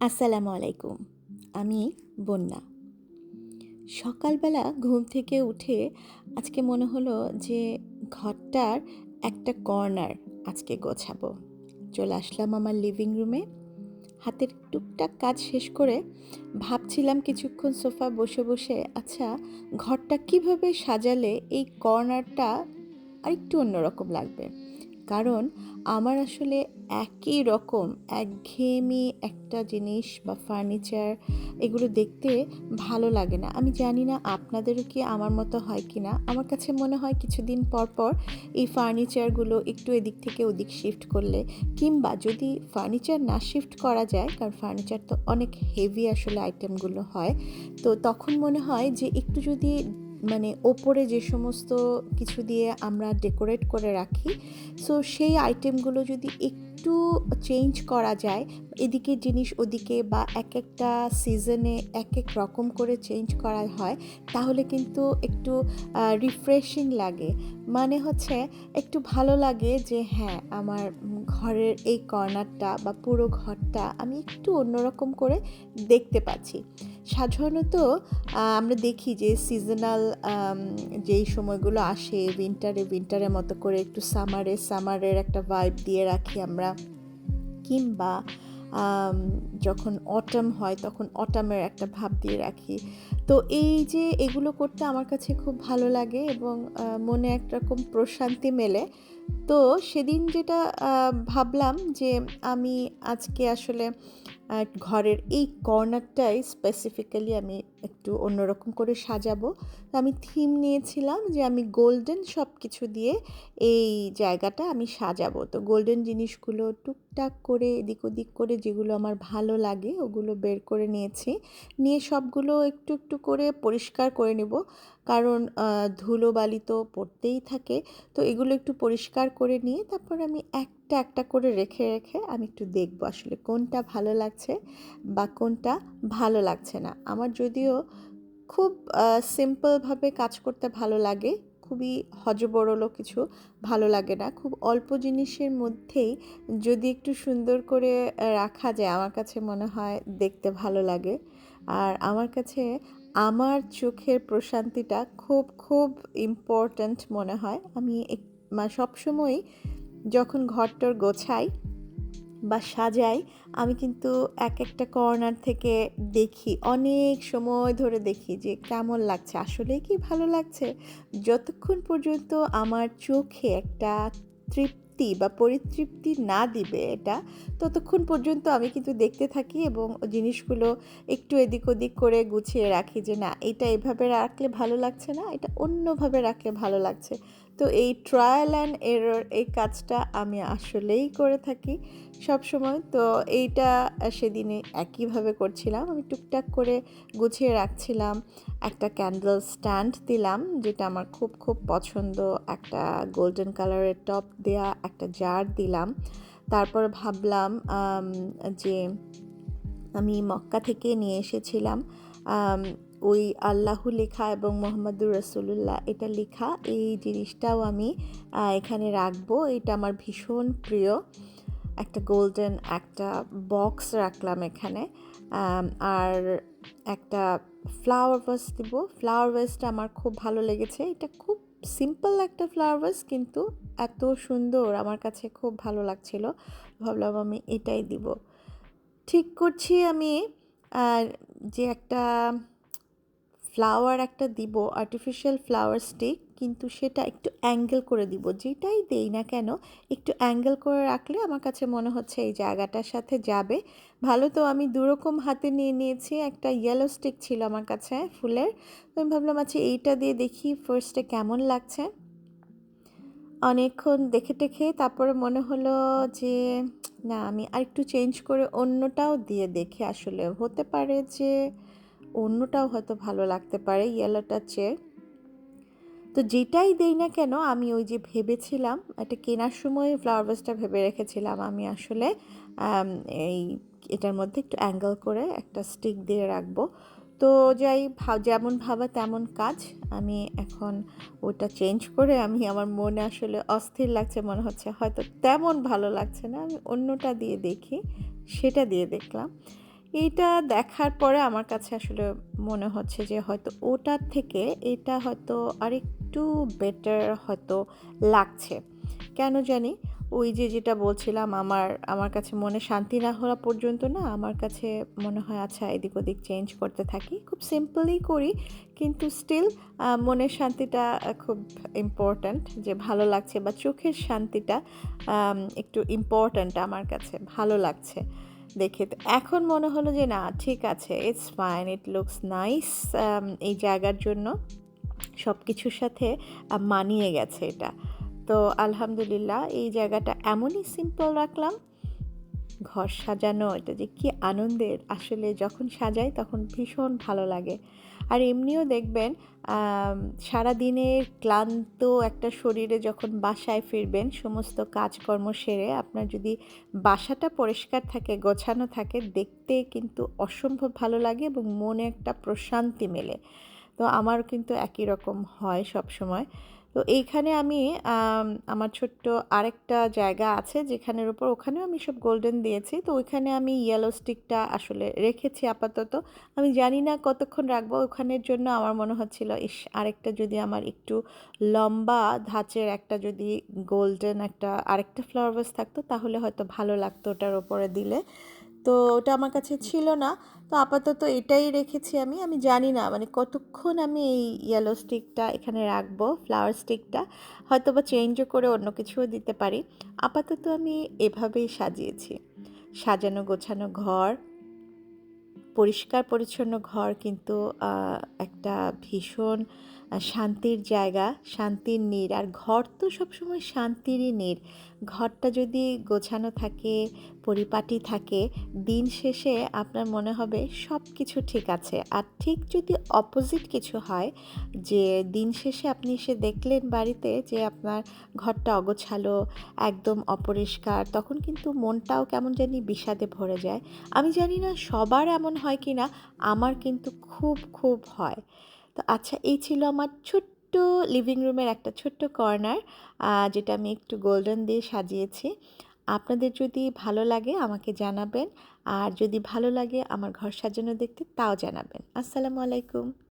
আসসালামু আলাইকুম। আমি বন্যা। সকালবেলা ঘুম থেকে উঠে আজকে মনে হলো যে ঘরটার একটা কর্নার আজকে গোছাবো। চলে আসলাম আমার লিভিং রুমে হাতের টুকটাক কাজ শেষ করে ভাবছিলাম কিছুক্ষণ সোফা বসে বসে আচ্ছা ঘরটা কীভাবে সাজালে এই কর্নারটা আরেকটু অন্যরকম লাগবে? কারণ আমার আসলে একই রকম, একঘেয়েমি একটা জিনিস বা ফার্নিচার এগুলো দেখতে ভালো লাগে না। আমি জানি না আপনাদেরও কি আমার মতো হয় কি না। আমার কাছে মনে হয় কিছুদিন পর পর এই ফার্নিচারগুলো একটু এদিক থেকে ওদিক শিফট করলে কিংবা যদি ফার্নিচার না শিফট করা যায়, কারণ ফার্নিচার তো অনেক হেভি আসলে আইটেমগুলো হয়, তো তখন মনে হয় যে একটু যদি মানে ওপরে যে সমস্ত কিছু দিয়ে আমরা ডেকোরেট করে রাখি সো সেই আইটেমগুলো যদি একটু চেঞ্জ করা যায়। এদিকে জিনিস ওদিকে বা এক একটা সিজনে এক এক রকম করে চেঞ্জ করা হয়, তাহলে কিন্তু একটু রিফ্রেশিং লাগে। মানে হচ্ছে একটু ভালো লাগে যে হ্যাঁ আমার ঘরের এই কর্নারটা বা পুরো ঘরটা আমি একটু অন্যরকম করে দেখতে পাচ্ছি। সাধারণত আমরা দেখি যে সিজনাল যেই সময়গুলো আসে উইন্টারে উইন্টারের মতো করে একটু সামারে সামারের একটা ভাইব দিয়ে রাখি আমরা। কিংবা যখন অটাম হয় তখন অটামের একটা ভাব দিয়ে রাখি। তো এই যে এগুলো করতে আমার কাছে খুব ভালো লাগে এবং মনে একরকম প্রশান্তি মেলে। তো সেদিন যেটা ভাবলাম যে আমি আজকে আসলে ঘরের এই কর্নারটাই স্পেসিফিক্যালি আমি একটু অন্যরকম করে সাজাবো। তো আমি থিম নিয়েছিলাম যে আমি গোল্ডেন সব কিছু দিয়ে এই জায়গাটা আমি সাজাবো। তো গোল্ডেন জিনিসগুলো টুকটাক করে এদিক ওদিক করে যেগুলো আমার ভালো লাগে ওগুলো বের করে নিয়েছি। নিয়ে সবগুলো একটু একটু করে পরিষ্কার করে নেব। কারণ ধুলোবালি তো পড়তেই থাকে। তো এগুলো একটু পরিষ্কার করে নিয়ে তারপর আমি একটা একটা করে রেখে রেখে আমি একটু দেখব আসলে কোনটা ভালো লাগছে বা কোনটা ভালো লাগছে না। আমার যদিও খুব সিম্পলভাবে কাজ করতে ভালো লাগে, খুবই হজবরল কিছু ভালো লাগে না। খুব অল্প জিনিসের মধ্যেই যদি একটু সুন্দর করে রাখা যায়, আমার কাছে মনে হয় দেখতে ভালো লাগে। আর আমার কাছে আমার চোখের প্রশান্তিটা খুব খুব ইম্পর্ট্যান্ট মনে হয়। আমি সবসময় যখন ঘরটর গোছাই বা সাজাই, আমি কিন্তু এক একটা কর্নার থেকে দেখি, অনেক সময় ধরে দেখি যে কেমন লাগছে, আসলে কি ভালো লাগছে? যতক্ষণ পর্যন্ত আমার চোখে একটা তৃপ্তি বা পরিতৃপ্তি না দিবে এটা, ততক্ষণ পর্যন্ত আমি কিন্তু দেখতে থাকি এবং জিনিসগুলো একটু এদিক ওদিক করে গুছিয়ে রাখি যে না, এটা এভাবে রাখলে ভালো লাগছে না, এটা অন্যভাবে রাখলে ভালো লাগছে। তো এই ট্রায়াল অ্যান্ড এরর এই কাজটা আমি আসলেই করে থাকি সব সময় তো এইটা সেদিনে একইভাবে করছিলাম। আমি টুকটাক করে গুছিয়ে রাখছিলাম, একটা ক্যান্ডেল স্ট্যান্ড দিলাম, যেটা আমার খুব খুব পছন্দ। একটা গোল্ডেন কালারের টপ দেয়া একটা জার দিলাম। তারপর ভাবলাম যে আমি মক্কা থেকে নিয়ে এসেছিলাম ওই আল্লাহ লেখা এবং মোহাম্মদুর রসুল্লাহ এটা লেখা। এই জিনিসটাও আমি এখানে রাখব। এটা আমার ভীষণ প্রিয়। একটা গোল্ডেন একটা বক্স রাখলাম এখানে। আর একটা ফ্লাওয়ার ভাস দিব। ফ্লাওয়ার ভাসটা আমার খুব ভালো লেগেছে। এটা খুব সিম্পল একটা ফ্লাওয়ার ভাস কিন্তু এত সুন্দর। আমার কাছে খুব ভালো লাগছিল। ভাবলাম আমি এটাই দিব। ঠিক করছি আমি যে একটা ফ্লাওয়ার একটা দিব আর্টিফিশিয়াল ফ্লাওয়ার স্টিক কিন্তু সেটা একটু অ্যাঙ্গেল করে দিব। যেটাই দেই না কেন, একটু অ্যাঙ্গেল করে রাখলে আমার কাছে মনে হচ্ছে এই জায়গাটার সাথে যাবে। ভালো তো আমি দুরকম হাতে নিয়ে নিয়েছি, একটা ইয়েলো স্টিক ছিল আমার কাছে ফুলের। তো আমি ভাবলাম আচ্ছা এইটা দিয়ে দেখি ফার্স্টে কেমন লাগছে? অনেকক্ষণ দেখে টেখে তারপরে মনে হলো যে, না, আমি আরেকটু চেঞ্জ করে অন্যটাও দিয়ে দেখি। আসলে হতে পারে যে অন্যটাও হয়তো ভালো লাগতে পারে ইয়েলোটার চেয়ে তো যেটাই দেই না কেন, আমি ওই যে ভেবেছিলাম, এটা কেনার সময় ফ্লাওয়ার ভাসটা ভেবে রেখেছিলাম। আমি আসলে এই এটার মধ্যে একটু অ্যাঙ্গেল করে একটা স্টিক দিয়ে রাখব। তো যাই যেমন ভাবা তেমন কাজ। আমি এখন ওটা চেঞ্জ করে আমি আমার মনে আসলে অস্থির লাগছে, মনে হচ্ছে হয়তো তেমন ভালো লাগছে না। আমি অন্যটা দিয়ে দেখি, সেটা দিয়ে দেখলাম। এইটা দেখার পরে আমার কাছে আসলে মনে হচ্ছে যে হয়তো ওটার থেকে এটা হয়তো আরেকটু বেটার হয়তো লাগছে। কেন জানি? ওই যে যেটা বলছিলাম, আমার আমার কাছে মনে শান্তি না হওয়া পর্যন্ত না, আমার কাছে মনে হয় আচ্ছা এদিক ওদিক চেঞ্জ করতে থাকি। খুব সিম্পলই করি, কিন্তু স্টিল মনের শান্তিটা খুব ইম্পর্ট্যান্ট যে ভালো লাগছে বা চোখের শান্তিটা একটু ইম্পর্ট্যান্ট আমার কাছে, ভালো লাগছে। দেখে তো এখন মনে হলো যে, না, ঠিক আছে it's fine it looks nice এই জায়গার জন্য সব কিছুর সাথে মানিয়ে গেছে এটা। তো আলহামদুলিল্লাহ, এই জায়গাটা এমনই সিম্পল রাখলাম। ঘর সাজানো, এটা যে কি আনন্দের। আসলে যখন সাজাই, তখন ভীষণ ভালো লাগে। আর এমনিও দেখবেন সারা দিনের ক্লান্ত একটা শরীরে যখন বাসায় ফিরবেন, সমস্ত কাজকর্ম সেরে আপনার যদি বাসাটা পরিষ্কার থাকে, গোছানো থাকে, দেখতে কিন্তু অসম্ভব ভালো লাগে এবং মনে একটা প্রশান্তি মেলে। তো আমারও কিন্তু একই রকম হয় সব সময় তো এইখানে আমি আমার ছোট্ট আরেকটা জায়গা আছে যেখানের উপর ওখানেও আমি সব গোল্ডেন দিয়েছি। তো ওইখানে আমি ইয়েলো স্টিকটা আসলে রেখেছি আপাতত। আমি জানি না কতক্ষণ রাখব, ওখানের জন্য আমার মনে হচ্ছিল, ইস, আরেকটা যদি আমার একটু লম্বা ধাঁচের একটা যদি গোল্ডেন একটা আরেকটা ফ্লাওয়ার ভাস থাকতো, তাহলে হয়তো ভালো লাগতো ওটার ওপরে দিলে। তো ওটা আমার কাছে ছিল না। তো আপাতত এটাই রেখেছি আমি। আমি জানি না মানে কতক্ষণ আমি এই ইয়েলো স্টিকটা এখানে রাখব ফ্লাওয়ার স্টিকটা হয়তো বা চেঞ্জও করে অন্য কিছুও দিতে পারি। আপাতত আমি এভাবেই সাজিয়েছি। সাজানো গোছানো ঘর পরিষ্কার পরিচ্ছন্ন ঘর কিন্তু একটা ভীষণ শান্তির জায়গা, শান্তির নীড় আর ঘর তো সবসময় শান্তিরই নীর। ঘরটা যদি গোছানো থাকে, পরিপাটি থাকে, দিন শেষে আপনার মনে হবে সব কিছু ঠিক আছে। আর ঠিক যদি অপোজিট কিছু হয়, যে দিন শেষে আপনি এসে দেখলেন বাড়িতে যে আপনার ঘরটা অগোছালো, একদম অপরিষ্কার, তখন কিন্তু মনটাও কেমন জানি বিষাদে ভরে যায়। আমি জানি না সবার এমন হয় কি না আমার কিন্তু খুব খুব হয়। তো আচ্ছা এই ছিল আমার ছোট্ট লিভিং রুমের একটা ছোট্ট কর্নার যেটা আমি একটু গোল্ডেন দিয়ে সাজিয়েছি। আপনাদের যদি ভালো লাগে আমাকে জানাবেন, আর যদি ভালো লাগে আমার ঘর সাজানো দেখতে, তাও জানাবেন। আসসালামু আলাইকুম।